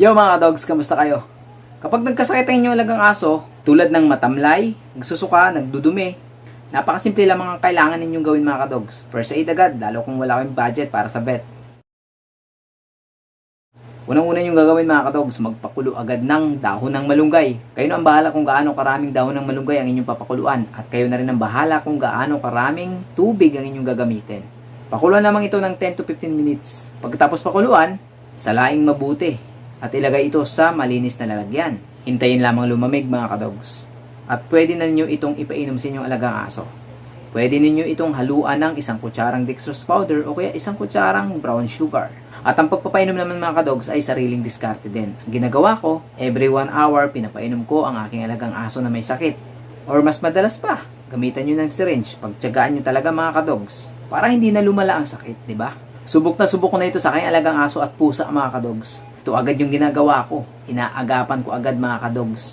Yo mga dogs, kamusta kayo? Kapag nagkasakit ang inyong alagang aso, tulad ng matamlay, nagsusuka, nagdudumi, napakasimple lang mga kailangan ninyong gawin mga dogs. First aid agad, lalo kung wala kayong budget para sa vet. Unang-una yung gagawin mga kadogs, magpakulo agad ng dahon ng malunggay. Kayo na ang bahala kung gaano karaming dahon ng malunggay ang inyong papakuluan at kayo na rin ang bahala kung gaano karaming tubig ang inyong gagamitin. Pakuluan lamang ito ng 10 to 15 minutes. Pagkatapos pakuluan, salaing mabuti at ilagay ito sa malinis na lalagyan. Hintayin lamang lumamig mga kadogs. At pwede na ninyo itong ipainom sa inyong alagang aso. Pwede ninyo itong haluan ng isang kutsarang dextrose powder o kaya isang kutsarang brown sugar. At ang pagpapainom naman mga kadogs ay sariling diskarte din. Ang ginagawa ko, every 1 hour pinapainom ko ang aking alagang aso na may sakit. Or mas madalas pa, gamitan nyo ng syringe. Pagtyagaan nyo talaga mga kadogs para hindi na lumala ang sakit, di ba? Subok na subok ko na ito sa aking alagang aso at pusa mga kadogs. Ito agad yung ginagawa ko. Inaagapan ko agad mga kadogs.